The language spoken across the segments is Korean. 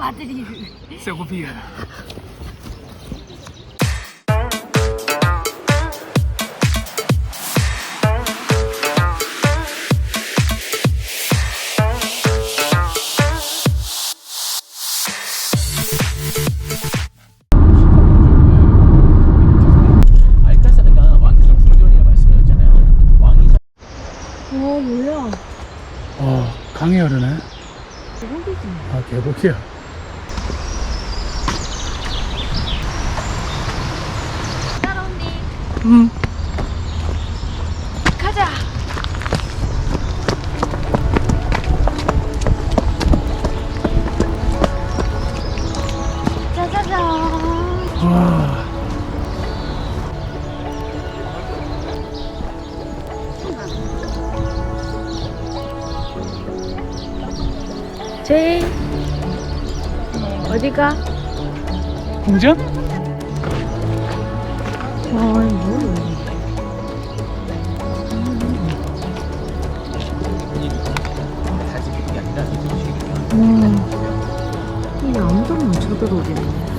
마드리드. 세고비아. 어? 어, 강이 흐르네. 대박이지. 아, 개복이야. 따라 언니. 응. 가자. 짜자잔. 와. 제이 어디가? 궁전? 음. 이게 아무도 못 쳐들어오겠네.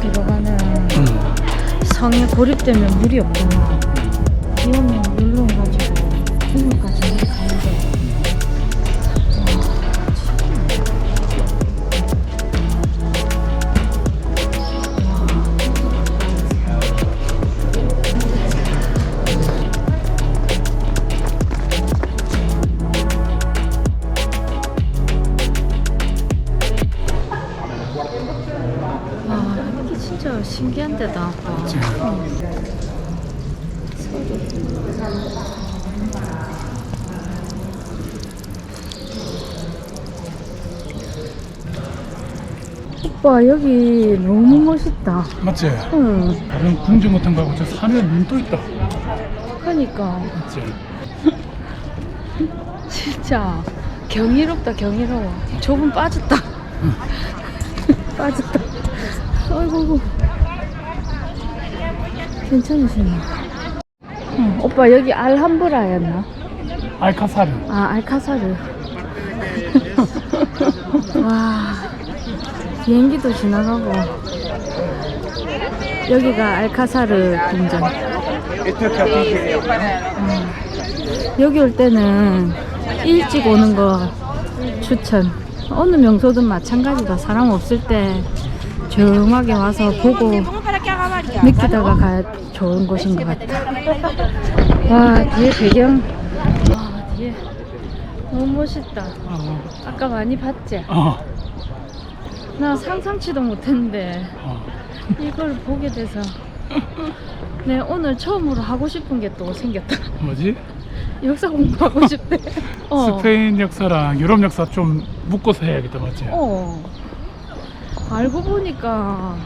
들어가는 응. 성에 고립되면 물이 없구나. 그치? 오빠 여기 너무 멋있다. 맞지? 응. 다른 궁전 같은 거 하고 저 산에 눈 떠 있다. 그러니까 맞지? 진짜 경이롭다 경이로워. 조금 빠졌다. 빠졌다. 아이고. 괜찮으시네. 응, 오빠 여기 알함브라였나? 알카사르. 아 알카사르. 와 비행기도 지나가고 여기가 알카사르 궁전 음, 여기 올 때는 일찍 오는 거 추천 어느 명소든 마찬가지다 사람 없을 때 조용하게 와서 보고 느끼다가 가야 좋은 곳인 것 같다 와 뒤에 배경 와 뒤에 너무 멋있다 어, 아까 많이 봤지? 어, 나 상상치도 못했는데 어. 이걸 보게 돼서 내 오늘 처음으로 하고 싶은 게 또 생겼다 뭐지? 역사 공부하고 싶대 어. 스페인 역사랑 유럽 역사 좀 묶어서 해야겠다, 맞지? 어. 알고 보니까.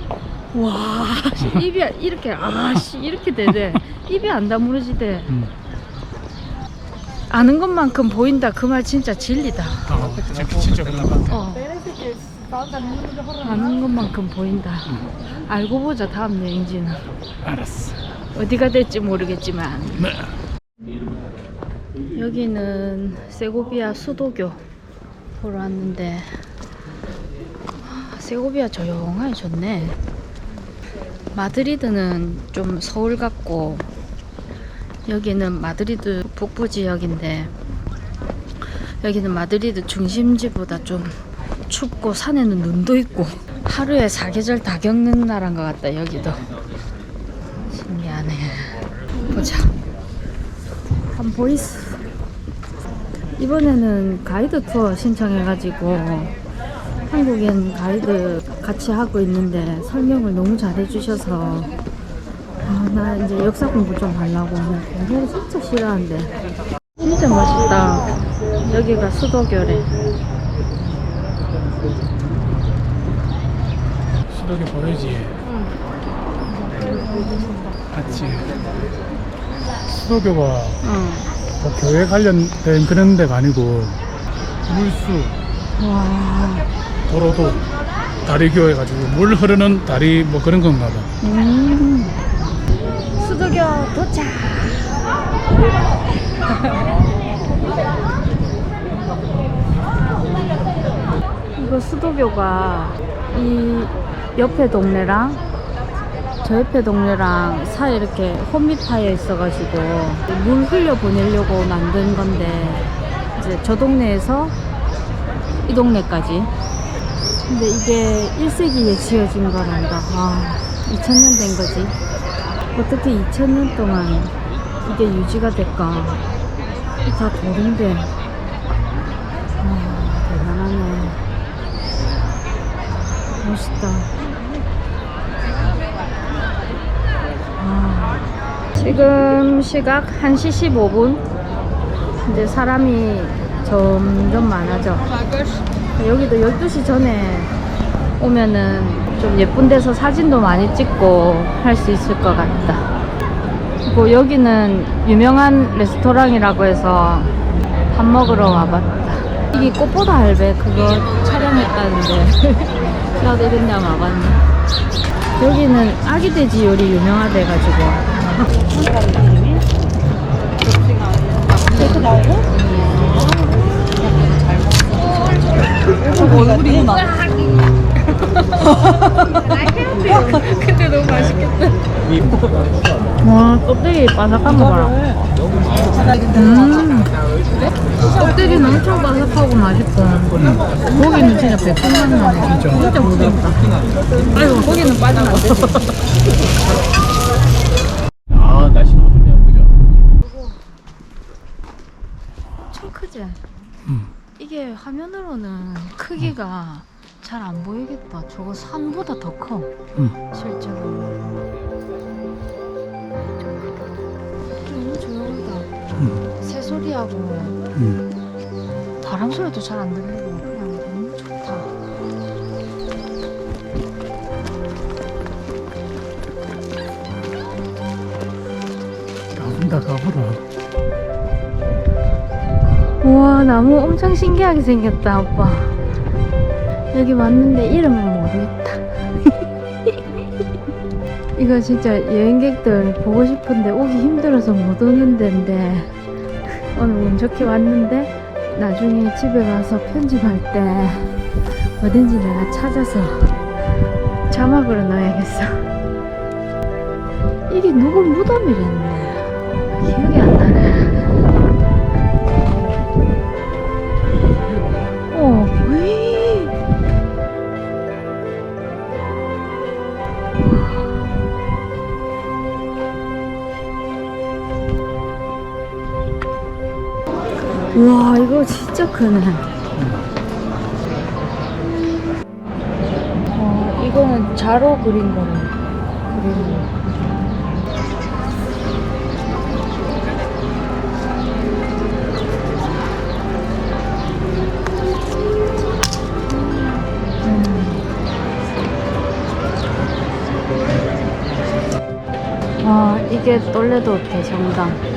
와. 씨, 입이 이렇게 아씨 이렇게 되대. 입이 안 다무러지대. 음. 아는 것만큼 보인다. 그 말 진짜 진리다. 어, 진짜, 진짜 그런 것 같아. 어. 아는 것만큼 보인다. 알고 보자 다음 여행지는. 알았어. 어디가 될지 모르겠지만. 네. 여기는 세고비아 수도교 보러 왔는데. 아, 세고비아 조용하게 좋네. 마드리드는 좀 서울 같고 여기는 마드리드 북부 지역인데 여기는 마드리드 중심지보다 좀 춥고 산에는 눈도 있고 하루에 사계절 다 겪는 나라인 것 같다 여기도. 신기하네. 보자. 한 보이스. 이번에는 가이드 투어 신청해가지고 한국인 가이드 같이 하고 있는데 설명을 너무 잘해주셔서 아, 나 이제 역사 공부 좀 하려고 공부를 진짜 싫어하는데 진짜 멋있다 여기가 수도교래 수덕에 버려지. 맞지. 수도교가 응. 뭐 교회 관련된 그런 데가 아니고 물수, 와 도로도 다리 교 해가지고 물 흐르는 다리 뭐 그런 건가 봐. 음. 수도교 도착 이거 수도교가 이 옆에 동네랑 저 옆에 동네랑 사이 이렇게 홈밑 파여 있어가지고 물 흘려 보내려고 만든 건데 이제 저 동네에서 이 동네까지 근데 이게 1세기에 지어진 거란다. 아, 2000년 된 거지. 어떻게 2000년 동안 이게 유지가 될까? 이다 돌인데. 아, 대단하네. 멋있다. 아, 지금 시각 1시 15분. 이제 사람이 점점 많아져. 여기도 12시 전에 오면은 좀 예쁜 데서 사진도 많이 찍고 할 수 있을 것 같다. 그리고 여기는 유명한 레스토랑이라고 해서 밥 먹으러 와봤다. 이게 꽃보다 할배 그거 촬영했다는데 나도 이런 데 와봤네. 여기는 아기 돼지 요리 유명하대 가지고. 껍데기 바삭한 거 봐라. 음. 껍데기는 엄청 바삭하고 맛있고, 고기는 진짜 백분만 나네. 진짜 부드럽다. 아이고, 고기는 빠지면 안 되지. 아 날씨 너무 좋네요 그죠? 엄청 크지? 음. 이게 화면으로는 크기가 잘 안 보이겠다. 저거 산보다 더 커. 음. 실제로. 새소리하고 음. 바람 소리도 잘 안 들리고 그냥 너무 좋다. 가본다 가보라. 우와 나무 엄청 신기하게 생겼다 오빠. 여기 왔는데 이름은 모르겠다. 이거 진짜 여행객들 보고 싶은데 오기 힘들어서 못 오는 데인데 오늘 운 좋게 왔는데 나중에 집에 가서 편집할 때 어딘지 내가 찾아서 자막으로 넣어야겠어. 이게 누구 무덤이랬네. 기억이 안 와, 이거 진짜 크네. 어, 이거는 자로 그린 거네. 그린 거. 음. 아, 이게 떨레도 대성당.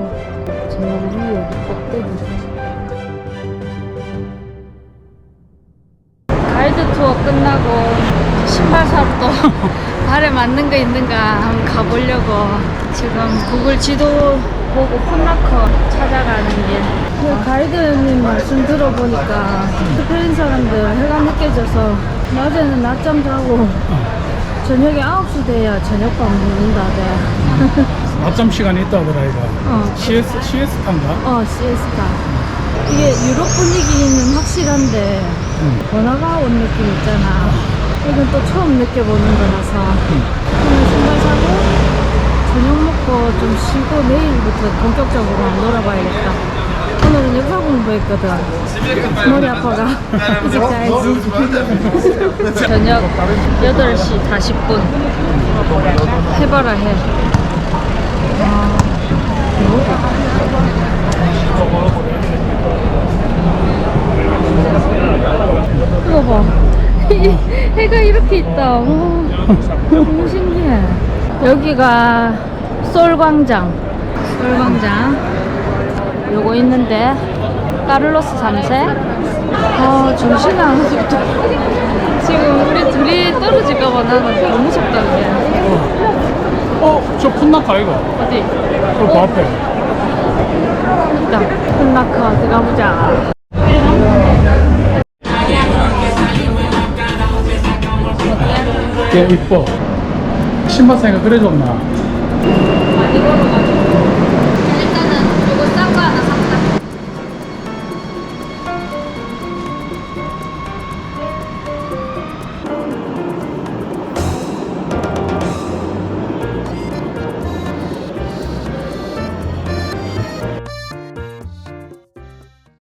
떨레도 저 위에 꼭대기. 가이드 투어 끝나고 신발 사러 또 발에 맞는 거 있는가 한번 가보려고 지금 구글 지도 보고 콘라커 찾아가는 길. 그 가이드님 말씀 들어보니까 스페인 사람들 해가 느껴져서 낮에는 낮잠 자고 저녁에 9시 돼야 저녁밥 먹는다대. 낮잠 시간이 있다 하더라 이거 어. CS, CS탄가? 어, 시에스타. 이게 유럽 분위기는 확실한데, 응. 번화가 온 느낌 있잖아. 이건 또 처음 느껴보는 거라서. 오늘 신발 사고, 저녁 먹고 좀 쉬고, 내일부터 본격적으로 한번 놀아봐야겠다. 오늘은 역사 공부했거든. 머리 아파가. 이제 가야지. 저녁 8시 40분. 해봐라 해. 이거 봐. 해가 이렇게 있다. 와, 너무 신기해. 여기가 솔광장. 솔광장. 요거 있는데, 까를로스 3세. 아, 정신안 하겠다. 지금 우리 둘이 떨어질까 봐 나는 너무 무섭다, 그게. 어? 저 푼나카 이거 어디? 그 앞에 일단, 콘라카 들어가보자. 꽤 이뻐 신발 사니까 그래 좋나 많이 걸어가지고.